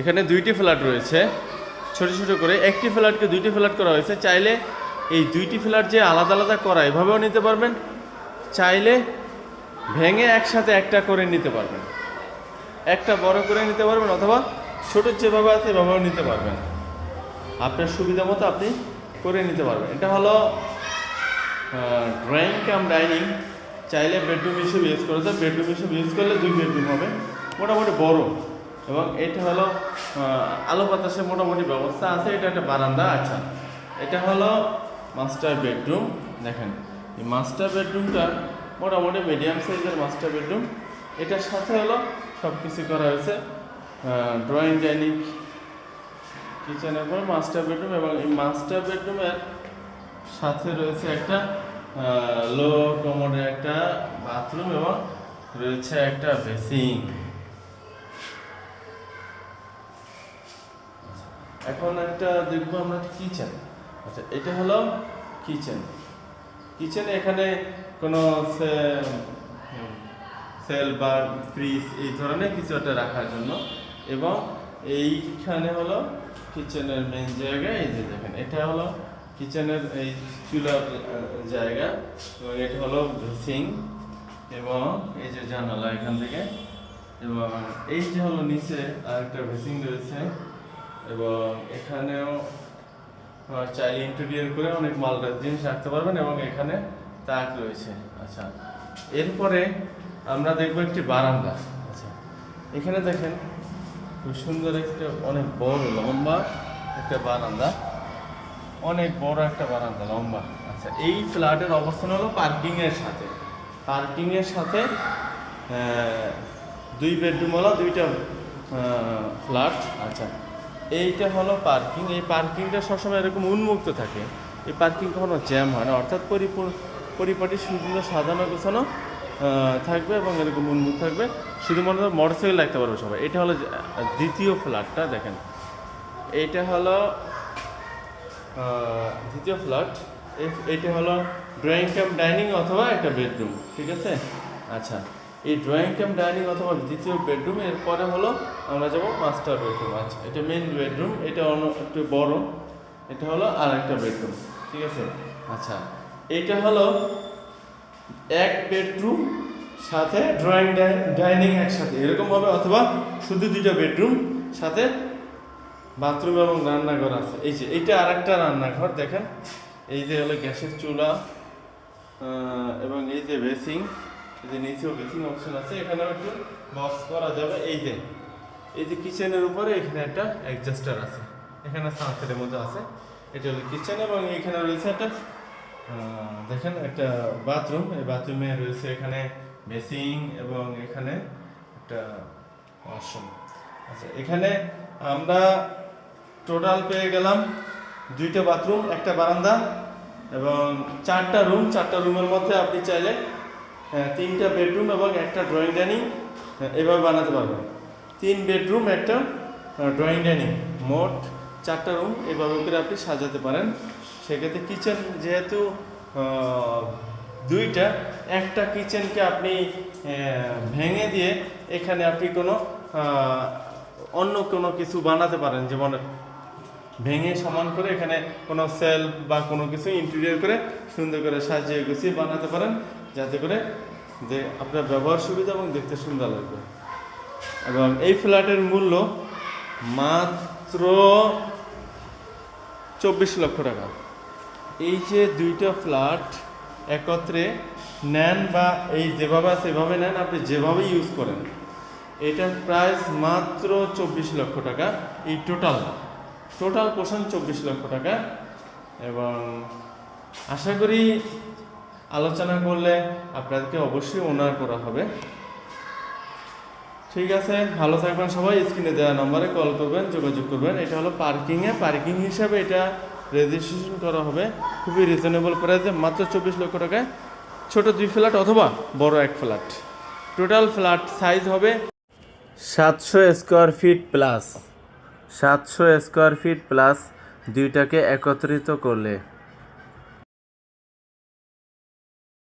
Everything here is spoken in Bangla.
এখানে দুইটি ফ্ল্যাট রয়েছে, ছোট ছোট করে। একটি ফ্ল্যাটকে দুইটি ফ্ল্যাট করা হয়েছে। চাইলে এই দুইটি ফ্ল্যাট যে আলাদা আলাদা করা, এভাবেও নিতে পারবেন। চাইলে ভেঙে একসাথে একটা করে নিতে পারবেন। একটা বড় করে নিতে পারবেন অথবা ছোট যেভাবে আছে এভাবেও নিতে পারবেন। আপনার সুবিধা মতো আপনি করে নিতে পারবেন। এটা হলো ড্রয়িং কাম ডাইনিং। চাইলে বেডরুম হিসেবে ইউজ করা যায়। বেডরুম হিসেবে ইউজ করলে দুই বেডরুম হবে। মোটামুটি বড়। এবং এটা হলো আলো বাতাসের মোটামুটি ব্যবস্থা আছে, এটা একটা বারান্দা আচ্ছা। এটা হলো মাস্টার বেডরুম দেখেন। এই মাস্টার বেডরুমটা মোটামুটি মিডিয়াম সাইজের মাস্টার বেডরুম এটার সাথে হলো সব কিছু করা হয়েছে ড্রয়িং ডাইনিং কিচেনের পর মাস্টার বেডরুম এবং এই মাস্টার বেডরুমের সাথে রয়েছে একটা লো কমোডের একটা বাথরুম এবং রয়েছে একটা বেসিং এখন একটা দেখব আমরা কিচেন আচ্ছা এটা হলো কিচেন কিচেনে এখানে কোনো সেল বা ফ্রিজ এই ধরনের কিছু একটা রাখার জন্য। এবং এইখানে হলো কিচেনের মেন জায়গা, এই যে দেখেন, এটা হলো কিচেনের এই চুলার জায়গা। এবং এটা হলো সিং এবং এই যে জানালা এখান থেকে। এবং এই যে হলো নিচে আরেকটা ভেসিং রয়েছে। এবং এখানেও চাইলে ইন্টেরিয়র করে অনেক মালদার জিনিস রাখতে পারবেন এবং এখানে তাক রয়েছে। আচ্ছা এরপরে আমরা দেখব একটি বারান্দা। আচ্ছা এখানে দেখেন খুব সুন্দর একটা, অনেক বড়, লম্বা একটা বারান্দা। অনেক বড় একটা বারান্দা, লম্বা। আচ্ছা এই ফ্ল্যাটের অবস্থান হলো পার্কিং এর সাথে। পার্কিং এর সাথে দুই বেডরুম হলো, দুইটা ফ্ল্যাট। আচ্ছা এইটা হলো পার্কিং এই পার্কিংটা সবসময় এরকম উন্মুক্ত থাকে। এই পার্কিং কখনো জ্যাম হয় না। অর্থাৎ পরিপূর্ণ পরিপাটি সুন্দর সাজানো গোছানো থাকবে এবং এরকম উন্মুক্ত থাকবে। শুধুমাত্র মোটরসাইকেল রাখতে পারবে সবাই। এটা হলো দ্বিতীয় ফ্ল্যাটটা দেখেন। এইটা হলো দ্বিতীয় ফ্ল্যাট এইটা হলো ড্রয়িং ক্যাম্প ডাইনিং অথবা একটা বেডরুম ঠিক আছে? আচ্ছা। এই ড্রয়িং ক্যাম্প ডাইনিং অথবা দ্বিতীয় বেডরুম এরপরে হলো আমরা যাব মাস্টার বেডরুম আচ্ছা এটা মেন বেডরুম এটা অন্য একটু বড়, এটা হলো আর একটা বেডরুম ঠিক আছে? আচ্ছা এটা হলো এক বেডরুম সাথে ড্রয়িং ডাইনিং একসাথে, এরকম হবে অথবা শুধু দুইটা বেডরুম সাথে বাথরুম এবং রান্নাঘর আছে। এই যে, এইটা আরেকটা রান্নাঘর, দেখেন। এই যে হলো গ্যাসের চুলা এবং এই যে বেসিং এই যে নিচেও বেসিং অপশন আছে এখানেও একটু বক্স করা যাবে। এই যে এই যে কিচেনের উপরে এখানে একটা অ্যাডজাস্টার আছে। এখানে সানসেটের মধ্যে আছে। এটা হলো কিচেন এবং এখানে রয়েছে একটা দেখেন একটা বাথরুম এই বাথরুমে রয়েছে এখানে বেসিং এবং এখানে একটা ওয়াশরুম আচ্ছা এখানে আমরা টোটাল পেয়ে গেলাম দুইটা বাথরুম একটা বারান্দা এবং চারটা রুম চারটা রুমের মধ্যে আপনি চাইলে তিনটা বেডরুম এবং একটা ড্রয়িং ডাইনিং এভাবে বানাতে পারবেন। তিন বেডরুম একটা ড্রয়িং ডাইনিং মোট চারটা রুম এভাবে করে আপনি সাজাতে পারেন। সেক্ষেত্রে কিচেন যেহেতু দুইটা, একটা কিচেনকে আপনি ভেঙে দিয়ে এখানে আপনি কোনো অন্য কোনো কিছু বানাতে পারেন, যেমন ভেঙে সমান করে এখানে কোনো সেল বা কোনো কিছু ইন্টেরিয়র করে সুন্দর করে সাজিয়ে গুছিয়ে বানাতে পারেন, যাতে করে যে আপনার ব্যবহার সুবিধা এবং দেখতে সুন্দর লাগবে। এবং এই ফ্ল্যাটের মূল্য মাত্র চব্বিশ লক্ষ টাকা। এই যে দুইটা ফ্ল্যাট একত্রে নেন বা এই যেভাবে সেভাবে নেন, আপনি যেভাবে ইউজ করেন, এটার প্রাইস মাত্র চব্বিশ লক্ষ টাকা, এই টোটাল টোটাল পোষণ চব্বিশ লক্ষ টাকা। এবং আশা করি আলোচনা করলে আপনাদেরকে অবশ্যই ওনার করা হবে। ঠিক আছে, ভালো থাকবেন সবাই। স্ক্রিনে দেওয়া নম্বরে কল করবেন, যোগাযোগ করবেন। এটা হলো পার্কিংয়ে পার্কিং হিসাবে এটা রেজিস্ট্রেশন করা হবে। খুবই রিজনেবল প্রাইসে মাত্র চব্বিশ লক্ষ টাকায়। ছোট দুই ফ্ল্যাট অথবা বড় এক ফ্ল্যাট টোটাল ফ্ল্যাট সাইজ হবে সাতশো স্কোয়ার ফিট প্লাস সাতশো স্কোয়ার ফিট প্লাস দুইটাকে একত্রিত করলে।